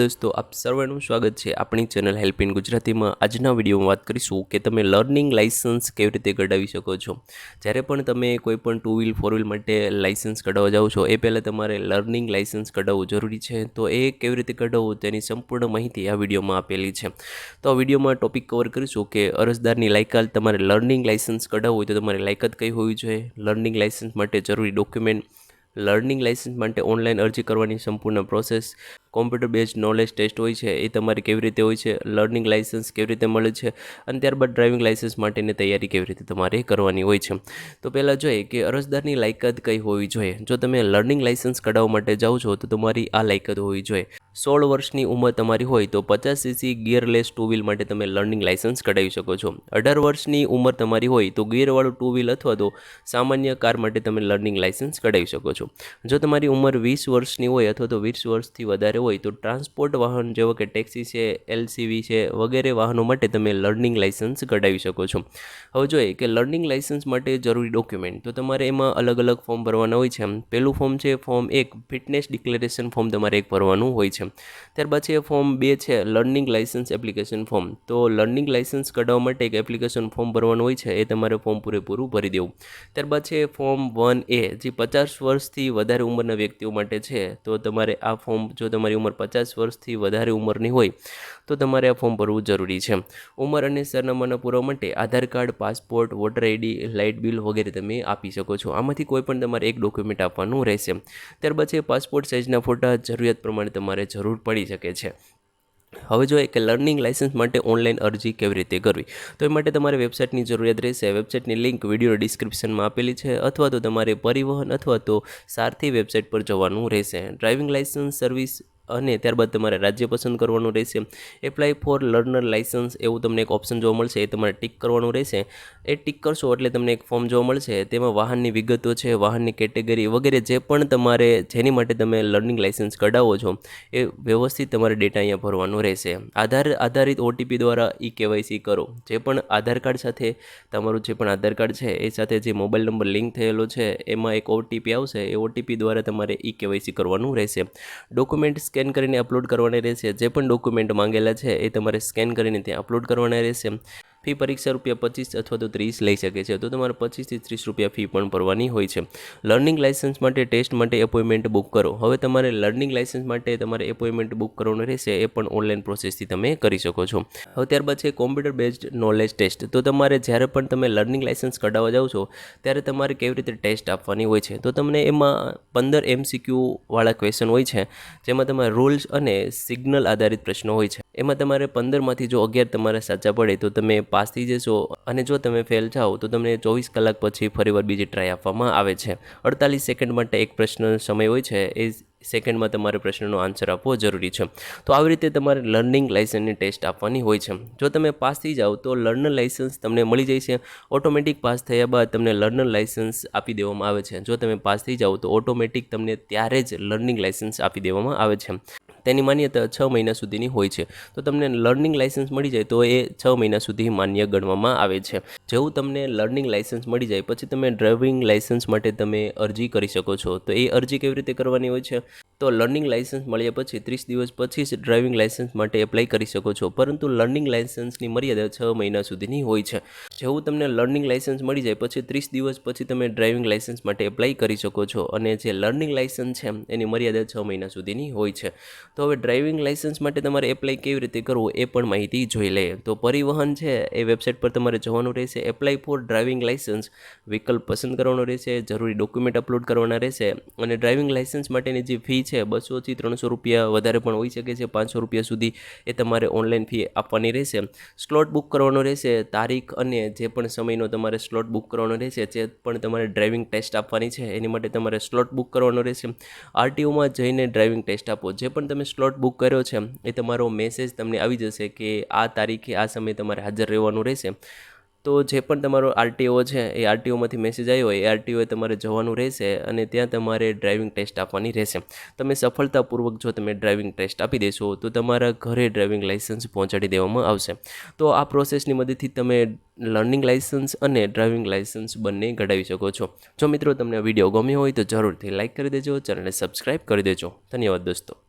દોસ્તો, આપ સર્વનું સ્વાગત છે આપણી ચેનલ હેલ્પ ઇન ગુજરાતીમાં. આજના વિડીયોમાં વાત કરીશું કે તમે લર્નિંગ લાઇસન્સ કેવી રીતે કઢાવી શકો છો. જ્યારે પણ તમે કોઈ પણ ટુ વ્હીલ ફોર વ્હીલ માટે લાઇસન્સ કઢાવવા જાઓ છો, એ પહેલાં તમારે લર્નિંગ લાઇસન્સ કઢાવવું જરૂરી છે. તો એ કેવી રીતે કઢાવવું, તેની સંપૂર્ણ માહિતી આ વિડીયોમાં આપેલી છે. તો આ વિડીયોમાં ટોપિક કવર કરીશું કે અરજદારની લાયકાત, તમારે લર્નિંગ લાઇસન્સ કઢાવવું હોય તો તમારી લાયકાત કઈ હોવી જોઈએ? લર્નિંગ લાઇસન્સ માટે જરૂરી ડોક્યુમેન્ટ લર્નિંગ લાઇસન્સ માટે ઓનલાઈન અરજી કરવાની સંપૂર્ણ process, computer base knowledge test હોય છે, એ તમારી કેવી રીતે હોય છે, લર્નિંગ લાઇસન્સ કેવી રીતે મળે છે, અને ત્યારબાદ ડ્રાઇવિંગ લાઇસન્સ માટેની તૈયારી કેવી રીતે તમારે કરવાની હોય છે. તો પહેલાં જોઈએ કે અરજદારની લાયકાત કઈ હોવી જોઈએ. જો તમે લર્નિંગ લાઇસન્સ કઢાવવા માટે જાઓ છો, તો તમારી આ લાયકાત હોવી જોઈએ. સોળ વર્ષની ઉંમર તમારી હોય તો પચાસ સીસી ગિયરલેસ ટુ વ્હીલ માટે તમે લર્નિંગ લાઇસન્સ કઢાવી શકો છો. અઢાર વર્ષની ઉંમર તમારી હોય તો ગિયરવાળું ટુ વ્હીલ અથવા તો સામાન્ય કાર માટે તમે લર્નિંગ લાઇસન્સ કઢાવી શકો છો. જો તમારી ઉંમર વીસ વર્ષની હોય અથવા તો વીસ વર્ષથી વધારે હોય તો ટ્રાન્સપોર્ટ વાહન જેવો કે ટેક્સી છે એલસીવી છે વગેરે વાહનો માટે તમે લર્નિંગ લાઇસન્સ કઢાવી શકો છો. હવે જોઈએ કે લર્નિંગ લાઇસન્સ માટે જરૂરી ડોક્યુમેન્ટ તો તમારે એમાં અલગ અલગ ફોર્મ ભરવાના હોય છે. પહેલું ફોર્મ છે ફોર્મ એક ફિટનેસ ડિક્લેરેશન ફોર્મ તમારે એક ભરવાનું હોય છે. ત્યારબાદ છે ફોર્મ બે છે લર્નિંગ લાઇસન્સ એપ્લિકેશન ફોર્મ તો લર્નિંગ લાઇસન્સ કઢાવવા માટે એક એપ્લિકેશન ફોર્મ ભરવાનું હોય છે, એ તમારે ફોર્મ પૂરેપૂરું ભરી દેવું. ત્યારબાદ છે ફોર્મ વન એ જે પચાસ વર્ષથી વધારે ઉંમરના વ્યક્તિઓ માટે છે, તો તમારે આ ફોર્મ જો તમારી ઉંમર પચાસ વર્ષથી વધારે ઉંમરની હોય તો તમારે આ ફોર્મ ભરવું જરૂરી છે. ઉંમર અને સરનામાના પુરાવા માટે Aadhaar card, passport voter ID light bill વગેરે તમે આપી શકો છો. આમાંથી કોઈ પણ તમારે એક ડોક્યુમેન્ટ આપવાનું રહેશે. ત્યારબાદ છે પાસપોર્ટ સાઇઝના ફોટા, જરૂરિયાત પ્રમાણે તમારે જરૂર પડી શકે છે. હવે જોઈએ કે લર્નિંગ લાઇસન્સ માટે ઓનલાઈન અરજી કેવી રીતે કરવી? તો એ માટે તમારે વેબસાઇટની જરૂરિયાત રહેશે. વેબસાઇટની લિંક વીડિયો ડિસ્ક્રિપ્શનમાં આપેલી છે. અથવા તો તમારે પરિવહન અથવા તો સારથી વેબસાઇટ પર જવાનું રહેશે. ડ્રાઇવિંગ લાઇસન્સ સર્વિસ અને ત્યારબાદ તમારે રાજ્ય પસંદ કરવાનું રહેશે. એપ્લાય ફોર લર્નર લાઇસન્સ એવું તમને એક ઓપ્શન જોવા મળશે, એ તમારે ટિક કરવાનું રહેશે. એ ટિક કરશો એટલે તમને એક ફોર્મ જોવા મળશે, તેમાં વાહનની વિગતો છે, વાહનની કેટેગરી વગેરે જે પણ તમારે જેની માટે તમે લર્નિંગ લાઇસન્સ કઢાવો છો, એ વ્યવસ્થિત તમારે ડેટા અહીંયા ભરવાનો રહેશે. આધાર, આધારિત ઓટીપી દ્વારા ઈ કેવાયસી કરો. જે પણ આધાર કાર્ડ સાથે તમારું જે પણ આધાર કાર્ડ છે, એ સાથે જે મોબાઈલ નંબર લિંક થયેલો છે, એમાં એક ઓટીપી આવશે, એ ઓટીપી દ્વારા તમારે ઈ કેવાયસી કરવાનું રહેશે. ડોક્યુમેન્ટ સ્કેન કરીને અપલોડ કરવાની રહેશે. જે પણ ડોક્યુમેન્ટ માંગેલા છે એ તમારે સ્કેન કરીને ત્યાં અપલોડ કરવાના રહેશે. ફી પરીક્ષા રૂપિયા પચીસ અથવા તો ત્રીસ લઈ શકે છે. તો તમારે પચીસથી ત્રીસ રૂપિયા ફી પણ ભરવાની હોય છે. લર્નિંગ લાઇસન્સ માટે ટેસ્ટ માટે એપોઇન્ટમેન્ટ બુક કરો. હવે તમારે લર્નિંગ લાઇસન્સ માટે તમારે એપોઇન્ટમેન્ટ બુક કરવાનું રહેશે એ પણ ઓનલાઈન પ્રોસેસથી તમે કરી શકો છો. હવે ત્યારબાદ છે કોમ્પ્યુટર બેઝડ નોલેજ ટેસ્ટ. તો તમારે જ્યારે પણ તમે લર્નિંગ લાઇસન્સ કઢાવવા જાઓ છો, ત્યારે તમારે કેવી રીતે ટેસ્ટ આપવાની હોય છે? તો તમને એમાં પંદર એમસીક્યુવાળા ક્વેશ્ચન હોય છે, જેમાં તમારે રૂલ્સ અને સિગ્નલ આધારિત પ્રશ્નો હોય છે. એમાં તમારે પંદરમાંથી જો અગિયાર તમારે સાચા પડે તો તમે પાસ થઈ જશો અને જો તમે ફેલ જાઓ તો તમને ચોવીસ કલાક પછી ફરીવાર બીજી ટ્રાય આપવામાં આવે છે. અડતાલીસ સેકન્ડ માટે એક પ્રશ્ન સમય હોય છે, એ સેકન્ડમાં તમારે પ્રશ્નનો આન્સર આપવો જરૂરી છે. તો આવી રીતે તમારે લર્નિંગ લાઇસન્સની ટેસ્ટ આપવાની હોય છે. જો તમે પાસ થઈ જાઓ તો લર્નર લાઇસન્સ તમને મળી જાય છે. ઓટોમેટિક પાસ થયા બાદ તમને લર્નર લાઇસન્સ આપી દેવામાં આવે છે. જો તમે પાસ થઈ જાઓ તો ઓટોમેટિક તમને ત્યારે જ લર્નિંગ લાઇસન્સ આપી દેવામાં આવે છે. તેની માન્યતા છ મહિના સુધીની હોય છે. તો તમને લર્નિંગ લાઇસન્સ મળી જાય તો એ છ મહિના સુધી માન્ય ગણવામાં આવે છે. જેવું તમને લર્નિંગ લાઇસન્સ મળી જાય, પછી તમે ડ્રાઇવિંગ લાઇસન્સ માટે તમે અરજી કરી શકો છો. તો એ અરજી કેવી રીતે કરવાની હોય છે? તો લર્નિંગ લાઇસન્સ મળ્યા પછી ત્રીસ દિવસ પછી જ ડ્રાઇવિંગ લાઇસન્સ માટે એપ્લાય કરી શકો છો. પરંતુ લર્નિંગ લાઇસન્સની મર્યાદા છ મહિના સુધીની હોય છે. જેવું તમને લર્નિંગ લાઇસન્સ મળી જાય પછી ત્રીસ દિવસ પછી તમે ડ્રાઇવિંગ લાઇસન્સ માટે એપ્લાય કરી શકો છો. અને જે લર્નિંગ લાઇસન્સ છે, એની મર્યાદા છ મહિના સુધીની હોય છે. તો હવે ડ્રાઇવિંગ લાઇસન્સ માટે તમારે એપ્લાય કેવી રીતે કરવું એ પણ માહિતી જોઈ લઈએ. તો પરિવહન છે, એ વેબસાઇટ પર તમારે જવાનું રહેશે. Apply for driving licence. વિકલ્પ પસંદ કરવાનો રહેશે. જરૂરી ડોક્યુમેન્ટ અપલોડ કરવાના રહેશે. અને ડ્રાઇવિંગ લાઇસન્સ માટેની જે ફી છે, બસોથી ત્રણસો રૂપિયા વધારે પણ હોઈ શકે છે, પાંચસો રૂપિયા સુધી એ તમારે ઓનલાઈન ફી આપવાની રહેશે. સ્લોટ બુક કરવાનો રહેશે, તારીખ અને જે પણ સમયનો તમારે સ્લોટ બુક કરવાનો રહેશે, જે પણ તમારે ડ્રાઇવિંગ ટેસ્ટ આપવાની છે, એની માટે તમારે સ્લોટ બુક કરવાનો રહેશે. આરટીઓમાં જઈને ડ્રાઇવિંગ ટેસ્ટ આપો, જે પણ તમે સ્લોટ બુક કર્યો છે, એ તમારો મેસેજ તમને આવી જશે કે આ તારીખે આ સમયે તમારે હાજર રહેવાનું રહેશે. તો જે પણ તમારો આરટીઓ છે, એ આરટીઓમાંથી મેસેજ આવ્યો હોય એ આરટીઓએ તમારે જવાનું રહેશે અને ત્યાં તમારે ડ્રાઇવિંગ ટેસ્ટ આપવાની રહેશે. તમે સફળતાપૂર્વક જો તમે ડ્રાઇવિંગ ટેસ્ટ આપી દેશો, તો તમારા ઘરે ડ્રાઇવિંગ લાઇસન્સ પહોંચાડી દેવામાં આવશે. તો આ પ્રોસેસની મદદથી તમે લર્નિંગ લાઇસન્સ અને ડ્રાઇવિંગ લાઇસન્સ બંને કઢાવી શકો છો. જો મિત્રો તમને વીડિયો ગમ્યો હોય તો જરૂરથી લાઇક કરી દેજો, ચેનલને સબસ્ક્રાઇબ કરી દેજો. ધન્યવાદ દોસ્તો.